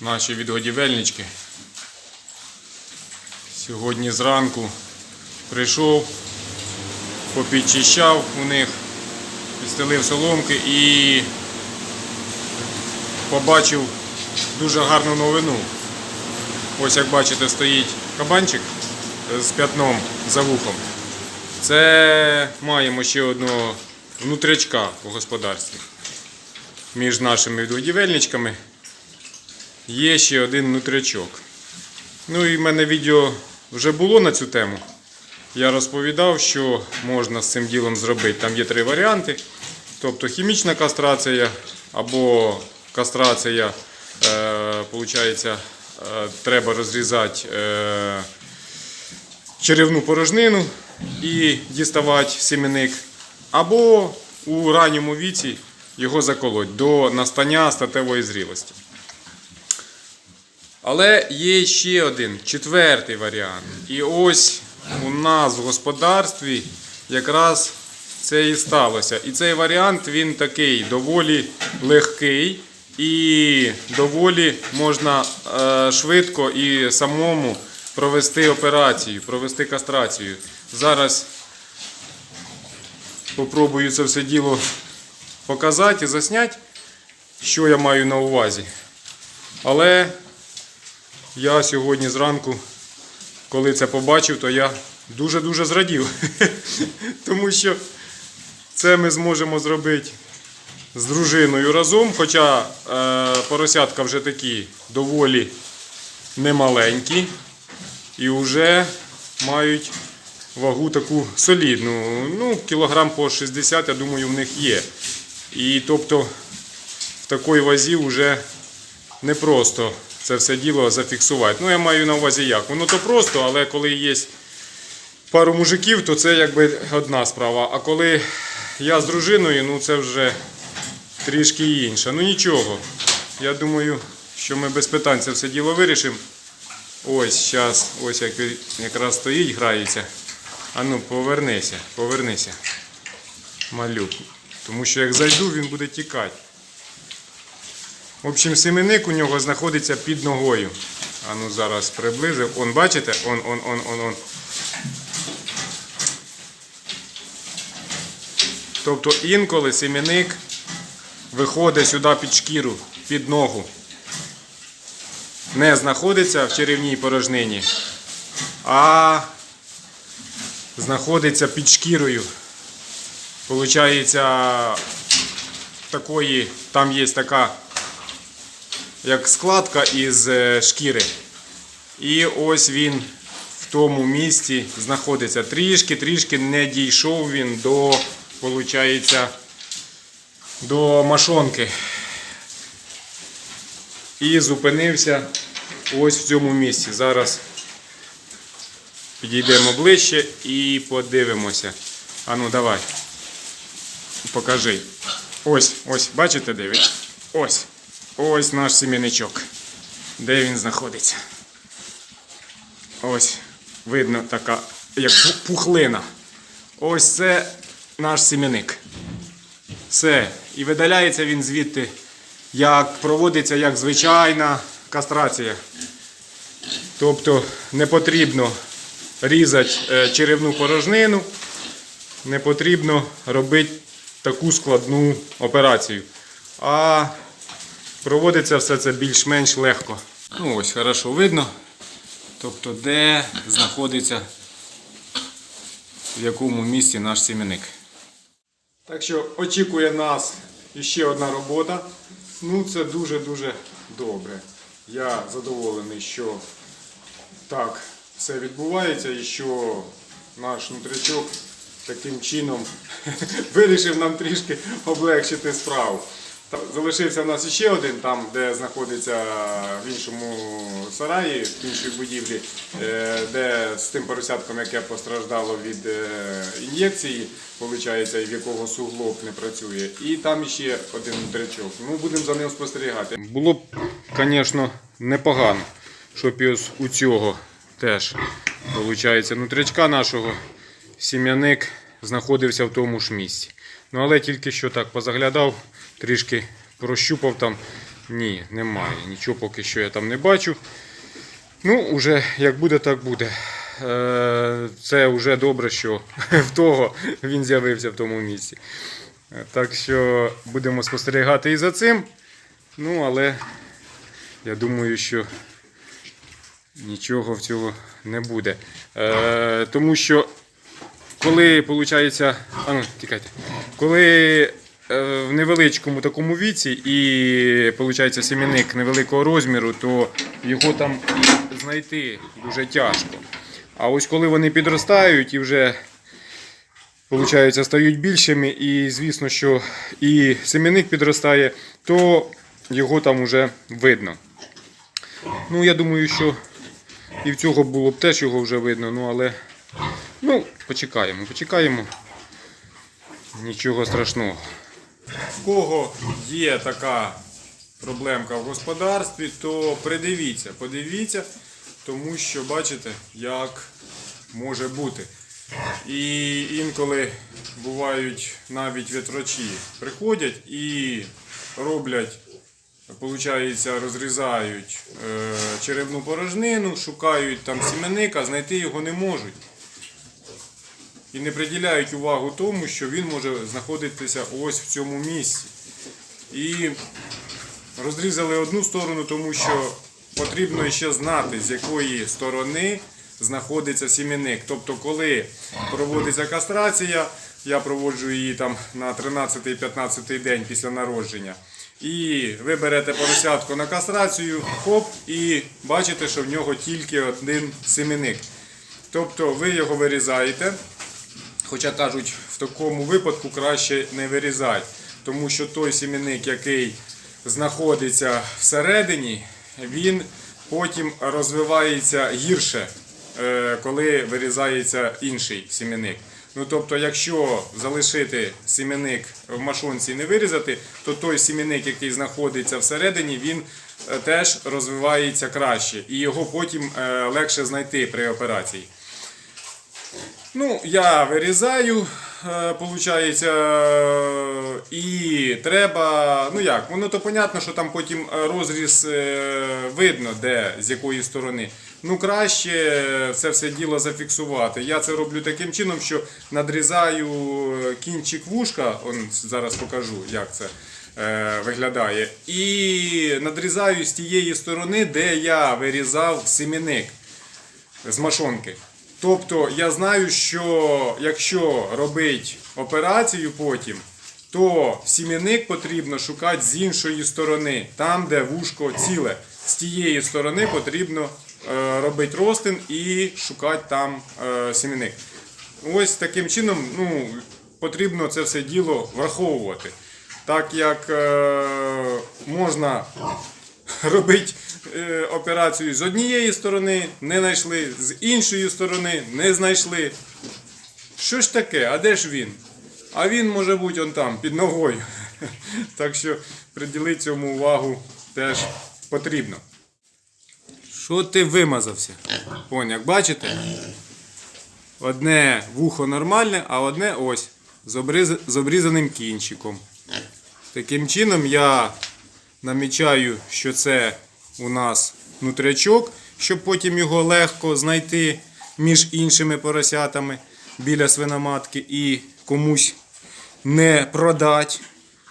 наші відгодівельнички. Сьогодні зранку прийшов, попідчищав у них, підстелив соломки і побачив дуже гарну новину. Ось як бачите, стоїть кабанчик з п'ятном за вухом. Це маємо ще одного внутрячка у господарстві. Між нашими відгодівельничками є ще один внутрячок. Ну і в мене відео вже було на цю тему. Я розповідав, що можна з цим ділом зробити. Там є три варіанти. Тобто хімічна кастрація або кастрація, е, е, треба розрізати е, черевну порожнину і діставати сім'яник, або у ранньому віці його заколоть до настання статевої зрілості. Але є ще один четвертий варіант. І ось у нас в господарстві якраз це і сталося. І цей варіант він такий доволі легкий і доволі можна е, швидко і самому провести операцію, провести кастрацію. Зараз попробую це все діло показати і засняти, що я маю на увазі. Але я сьогодні зранку, коли це побачив, то я дуже-дуже зрадів. Тому що це ми зможемо зробити з дружиною разом. Хоча е, поросятка вже такі доволі немаленькі і вже мають вагу таку солідну. Ну, кілограм по 60, я думаю, в них є. І тобто в такій вазі вже непросто це все діло зафіксувати. Ну, я маю на увазі як. Воно то просто, але коли є пару мужиків, то це якби одна справа. А коли я з дружиною, ну це вже трішки інше. Ну нічого. Я думаю, що ми без питань це все діло вирішимо. Ось зараз, ось як якраз стоїть, грається. А ну, повернися, повернися. Малюк. Тому що як зайду, він буде тікати. В общем, семеник у нього знаходиться під ногою. А ну зараз приблизив. Он, бачите? Он, он, он, он, он. Тобто інколи семеник виходить сюди під шкіру, під ногу. Не знаходиться в черевній порожнині, а знаходиться під шкірою. Получається, такої, там є така як складка із е, шкіри. І ось він в тому місці знаходиться. Трішки-трішки не дійшов він до, получається, до машонки. І зупинився ось в цьому місці. Зараз підійдемо ближче і подивимося. Ану, давай. Покажи. Ось, ось, бачите, він? Ось. Ось наш сім'яничок. Де він знаходиться? Ось, видно така, як пухлина. Ось це наш сім'яник. Все. І видаляється він звідти, як проводиться як звичайна кастрація. Тобто не потрібно різати е, черевну порожнину, не потрібно робити таку складну операцію. А проводиться все це більш-менш легко. Ну ось, хорошо видно. Тобто, де знаходиться, в якому місці наш сім'яник. Так що очікує нас ще одна робота. Ну, це дуже-дуже добре. Я задоволений, що так все відбувається і що наш внутрячок таким чином вирішив нам трішки облегшити справу. Залишився в нас ще один, там, де знаходиться в іншому сараї, в іншій будівлі, е, де з тим поросятком, яке постраждало від е, ін'єкції, виходить, в якого суглоб не працює. І там ще один внутрячок. Ми будемо за ним спостерігати. Було б, звісно, непогано, щоб і у цього теж, виходить, внутрячка нашого сім'яник знаходився в тому ж місці. Ну але тільки що так позаглядав, трішки прощупав там, Ні, немає. Нічого поки що я там не бачу. Ну, уже як буде, так буде. Е, Це вже добре, що в того він з'явився в тому місці. Е, Так що будемо спостерігати і за цим. Ну, але я думаю, що нічого в цього не буде. Е, Тому що коли виходить, а ну, тікайте, коли в невеличкому такому віці і виходить сім'яник невеликого розміру, то його там знайти дуже тяжко. А ось коли вони підростають і вже виходить, стають більшими, і звісно, що і семінник підростає, то його там вже видно. Ну, я думаю, що і в цього було б теж його вже видно, ну але ну, почекаємо, почекаємо. Нічого страшного. Кого є така проблемка в господарстві, то придивіться, подивіться, тому що бачите, як може бути. І інколи бувають навіть вітрачі приходять і роблять, получається, розрізають е, черевну порожнину, шукають там сіменника, знайти його не можуть. І не приділяють увагу тому, що він може знаходитися ось в цьому місці. І розрізали одну сторону, тому що потрібно ще знати, з якої сторони знаходиться сім'яник. Тобто, коли проводиться кастрація, я проводжу її там на 13-15 день після народження. І ви берете поросятку на кастрацію, хоп, і бачите, що в нього тільки один семеник. Тобто ви його вирізаєте. Хоча кажуть, в такому випадку краще не вирізати, тому що той сім'яник, який знаходиться всередині, він потім розвивається гірше, е, коли вирізається інший сім'яник. Ну тобто, якщо залишити сім'яник в машонці і не вирізати, то той сім'яник, який знаходиться всередині, він е, теж розвивається краще, і його потім е, легше знайти при операції. Ну, я вирізаю, получається, е, і треба, ну як, воно то понятно, що там потім е, розріз е, видно, де, з якої сторони. Ну, краще це все діло зафіксувати. Я це роблю таким чином, що надрізаю кінчик вушка, он зараз покажу, як це виглядає, і надрізаю з тієї сторони, де я вирізав семінник з машонки. Тобто я знаю, що якщо робити операцію потім, то сім'яник потрібно шукати з іншої сторони, там, де вушко ціле. З тієї сторони потрібно е, робити розтин і шукати там е, сім'яник. Ось таким чином ну, потрібно це все діло враховувати. Так як е, можна робити е, операцію з однієї сторони, не знайшли, з іншої сторони не знайшли. Що ж таке? А де ж він? А він може бути он там, під ногою. Так що приділити цьому увагу теж потрібно. Що ти вимазався? Вон, як бачите, одне вухо нормальне, а одне ось з, обрізаним кінчиком. Таким чином я намічаю, що це у нас нутрячок, щоб потім його легко знайти між іншими поросятами біля свиноматки і комусь не продати,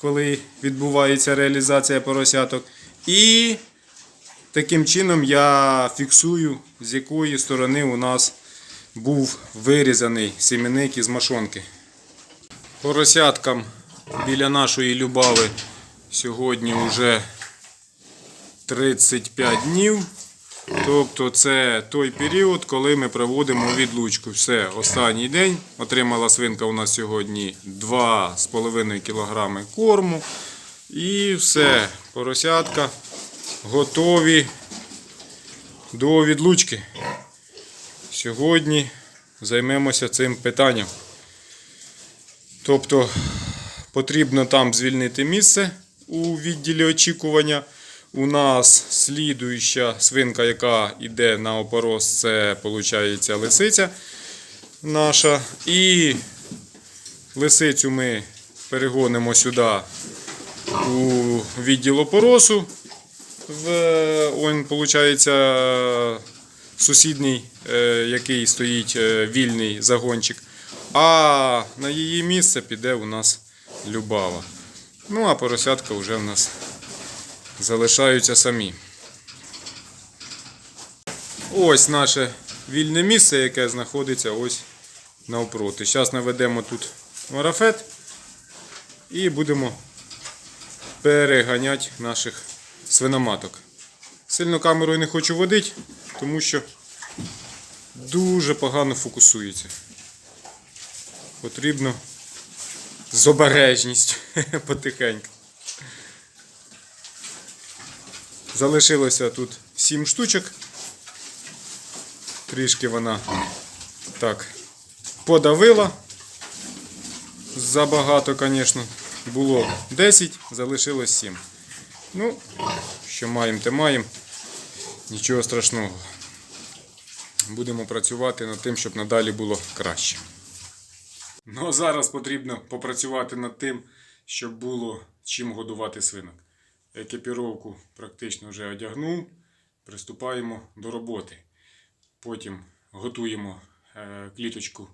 коли відбувається реалізація поросяток. І таким чином я фіксую, з якої сторони у нас був вирізаний сім'яник із машонки. Поросяткам біля нашої Любави сьогодні вже 35 днів. Тобто це той період, коли ми проводимо відлучку. Все, останній день. Отримала свинка у нас сьогодні 2,5 кг корму. І все, поросятка готові до відлучки. Сьогодні займемося цим питанням. Тобто потрібно там звільнити місце у відділі очікування. У нас слідуюча свинка, яка йде на опорос, це виходить лисиця наша. І лисицю ми перегонимо сюди у відділ опоросу в он, виходить, сусідній, е, який стоїть е, вільний загончик. А на її місце піде у нас Любава. Ну, а поросятка вже в нас залишаються самі. Ось наше вільне місце, яке знаходиться ось навпроти. Зараз наведемо тут марафет і будемо переганяти наших свиноматок. Сильно камерою не хочу водити, тому що дуже погано фокусується. Потрібно з обережністю потихеньку. Залишилося тут 7 штучок. Трішки вона так подавила. Забагато, звісно. Було 10, залишилось 7. Ну, що маємо, те маємо. Нічого страшного. Будемо працювати над тим, щоб надалі було краще. Ну а зараз потрібно попрацювати над тим, щоб було чим годувати свинок. Екіпіровку практично вже одягнув. Приступаємо до роботи. Потім готуємо е, кліточку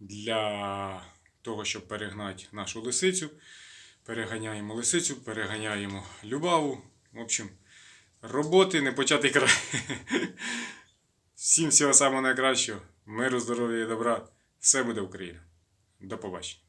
для того, щоб перегнати нашу лисицю. Переганяємо лисицю, переганяємо любаву. В общем, роботи не початий край. Всім всього самого найкращого. Миру, здоров'я і добра. Все буде Україна. До побачення.